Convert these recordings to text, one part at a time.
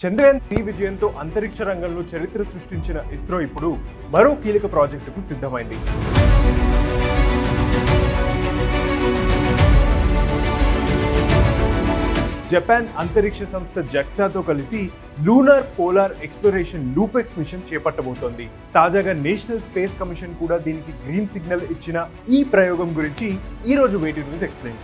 Chandrayaan three విజయంతో అంతరిక్ష రంగంలో చరిత్ర సృష్టించిన ఇస్రో ఇప్పుడు మరో కీలక ప్రాజెక్టుకు సిద్ధమైంది. జపాన్ అంతరిక్ష సంస్థ జక్సాతో కలిసి lunar polar exploration LUPEX mission చేపట్టబోతోంది. తాజాగా నేషనల్ స్పేస్ కమిషన్ కూడా దీనికి గ్రీన్ సిగ్నల్ ఇచ్చిన ఈ ప్రయోగం గురించి ఈ రోజు వేటి news explain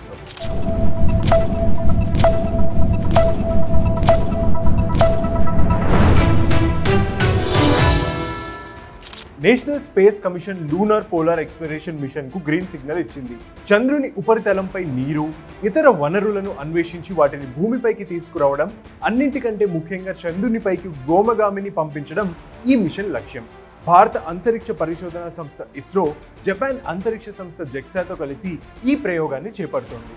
national space commission lunar polar exploration మిషన్కు green signal ఇచ్చింది. చంద్రుని ఉపరితలంపై నీరు ఇతర వనరులను అన్వేషించి వాటిని భూమిపైకి తీసుకురావడం అన్నింటికంటే ముఖ్యంగా చంద్రునిపైకి గోమగామిని పంపించడం ఈ మిషన్ లక్ష్యం. భారత అంతరిక్ష పరిశోధన సంస్థ ఇస్రో జపాన్ అంతరిక్ష సంస్థ జెక్సాతో కలిసి ఈ ప్రయోగాన్ని చేపడుతోంది.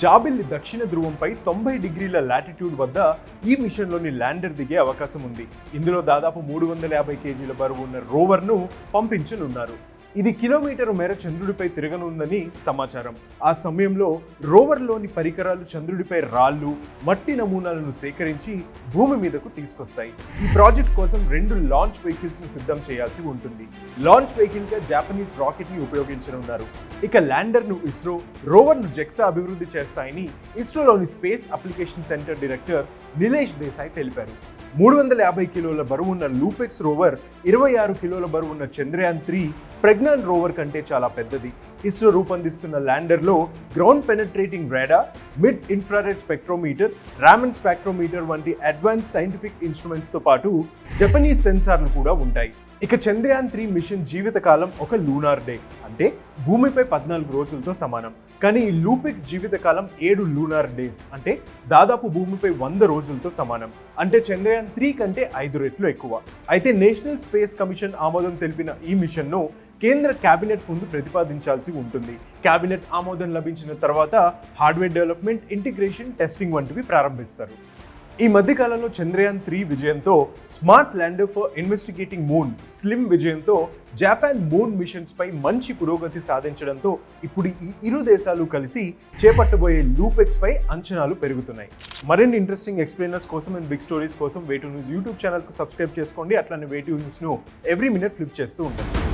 జాబిల్లి దక్షిణ ధ్రువంపై తొంభై డిగ్రీల లాటిట్యూడ్ వద్ద ఈ మిషన్లోని ల్యాండర్ దిగే అవకాశం ఉంది. ఇందులో దాదాపు మూడు వందల యాభై కేజీల బరువు ఉన్న రోవర్ను పంపించనున్నారు. ఇది కిలోమీటరు మేర చంద్రుడిపై తిరగనుందని సమాచారం. ఆ సమయంలో రోవర్లోని పరికరాలు చంద్రుడిపై రాళ్ళు మట్టి నమూనాలను సేకరించి భూమి మీదకు తీసుకొస్తాయి. ఈ ప్రాజెక్ట్ కోసం రెండు లాంచ్ వెహికల్స్ను సిద్ధం చేయాల్సి ఉంటుంది. లాంచ్ వెహికల్గా జాపనీస్ రాకెట్ని ఉపయోగించనున్నారు. ఇక ల్యాండర్ను ఇస్రో రోవర్ను జెక్సా అభివృద్ధి చేస్తాయని ఇస్రోలోని space application centre director Nilesh Desai తెలిపారు. మూడు వందల యాభై కిలోల బరువున్న లూపెక్స్ రోవర్ ఇరవై ఆరు కిలోల బరువున్న చంద్రయాన్ త్రీ ప్రెగ్నాన్ రోవర్ కంటే చాలా పెద్దది. ఇస్రో రూపొందిస్తున్న ల్యాండర్లో ground penetrating radar mid infrared spectrometer Raman spectrometer వంటి అడ్వాన్స్ సైంటిఫిక్ ఇన్స్ట్రుమెంట్స్తో పాటు జపనీస్ సెన్సార్లు కూడా ఉంటాయి. ఇక చంద్రయాన్ త్రీ మిషన్ జీవితకాలం ఒక లూనార్ డే. అంటే భూమిపై పద్నాలుగు రోజులతో సమానం. కానీ ఈ లూపిక్స్ జీవితకాలం ఏడు లూనార్ డేస్. అంటే దాదాపు భూమిపై వంద రోజులతో సమానం. అంటే చంద్రయాన్ త్రీ కంటే ఐదు రెట్లు ఎక్కువ. అయితే నేషనల్ స్పేస్ కమిషన్ ఆమోదం తెలిపిన ఈ మిషన్ను కేంద్ర కేబినెట్ ముందు ప్రతిపాదించాల్సి ఉంటుంది. కేబినెట్ ఆమోదం లభించిన తర్వాత హార్డ్వేర్ డెవలప్మెంట్ ఇంటిగ్రేషన్ టెస్టింగ్ వంటివి ప్రారంభిస్తారు. ఈ మధ్య కాలంలో చంద్రయాన్ త్రీ విజయంతో smart lander for investigating moon SLIM విజయంతో జపాన్ మూన్ మిషన్స్ పై మంచి పురోగతి సాధించడంతో ఇప్పుడు ఈ ఇరు దేశాలు కలిసి చేపట్టబోయే లూపెక్స్ పై అంచనాలు పెరుగుతున్నాయి. మరిన్ని ఇంట్రెస్టింగ్ ఎక్స్ప్లెయినర్స్ కోసం అండ్ బిగ్ స్టోరీస్ కోసం వేటు న్యూస్ యూట్యూబ్ ఛానల్కు సబ్స్క్రైబ్ చేసుకోండి. అట్లానే వేటు న్యూస్ను ఎవ్రీ మినిట్ ఫ్లిప్ చేస్తూ ఉంటుంది